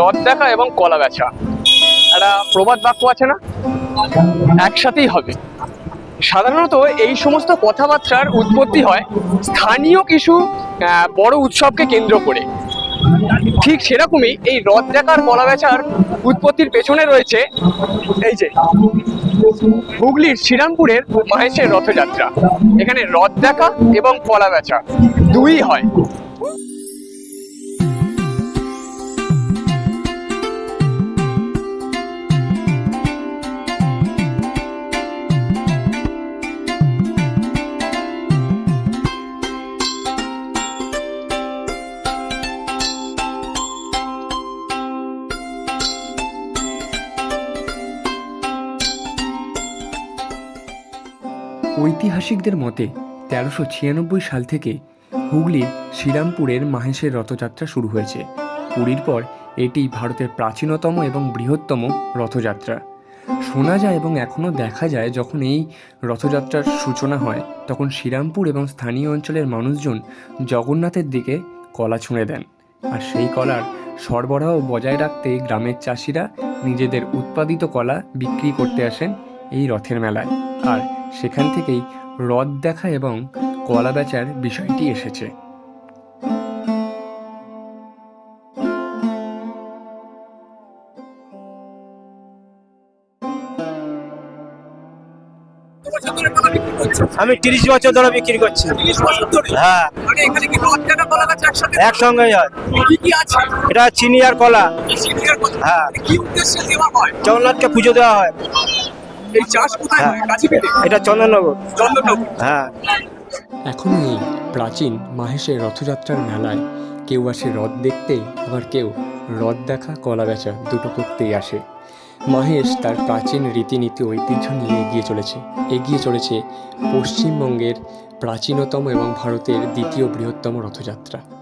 রথ দেখা এবং কলা বেচা। একটা প্রবাদ বাক্য আছে না? একসাথেই হবে। সাধারণত এই সমস্ত কথাবার্তার উৎপত্তি হয় স্থানীয় কিছু বড় উৎসবকে কেন্দ্র করে। ঠিক সেরকমই এই রথ দেখার, কলা বেচার উৎপত্তির পেছনে রয়েছে এই যে হুগলির শ্রীরামপুরের মাহেশের রথযাত্রা। এখানে রথ দেখা এবং কলা বেচা দুই হয়। ঐতিহাসিকদের মতে, তেরোশো ছিয়ানব্বই সাল থেকে হুগলির শ্রীরামপুরের মাহেশের রথযাত্রা শুরু হয়েছে। পুরীর পর এটি ভারতের প্রাচীনতম এবং বৃহত্তম রথযাত্রা। শোনা যায় এবং এখনও দেখা যায় যখন এই রথযাত্রার সূচনা হয়, তখন শ্রীরামপুর এবং স্থানীয় অঞ্চলের মানুষজন জগন্নাথের দিকে কলা ছুঁড়ে দেন। আর সেই কলার সরবরাহ বজায় রাখতে গ্রামের চাষিরা নিজেদের উৎপাদিত কলা বিক্রি করতে আসেন এই রথের মেলায়। আর সেখান থেকেই রথ দেখা এবং কলা বেচার বিষয়টি এসেছে। আমি তিরিশ বছর ধরে বিক্রি করছি। হ্যাঁ। মানে এখানে কি রথ দেখা কলা বেচা একসাথে? একসঙ্গেই হয়। কি কি আছে? এটা চিনি আর কলা। হ্যাঁ। কি উদ্দেশ্যে দেওয়া হয়? জগন্নাথকে পুজো দেওয়া হয়। এই চাষ কোথায় হ্যাঁ। হয়। কাছিপেটে এটা চন্দননগর। চন্দননগর। হ্যাঁ। এখনও এই প্রাচীন মাহেশের রথযাত্রার মেলায় কেউ আসে রথ দেখতে আবার কেউ রথ দেখা কলা বেচা দুটো করতেই আসে। মাহেশ তার প্রাচীন রীতিনীতি ঐতিহ্য নিয়ে এগিয়ে চলেছে। এগিয়ে চলেছে পশ্চিমবঙ্গের প্রাচীনতম এবং ভারতের দ্বিতীয় বৃহত্তম রথযাত্রা।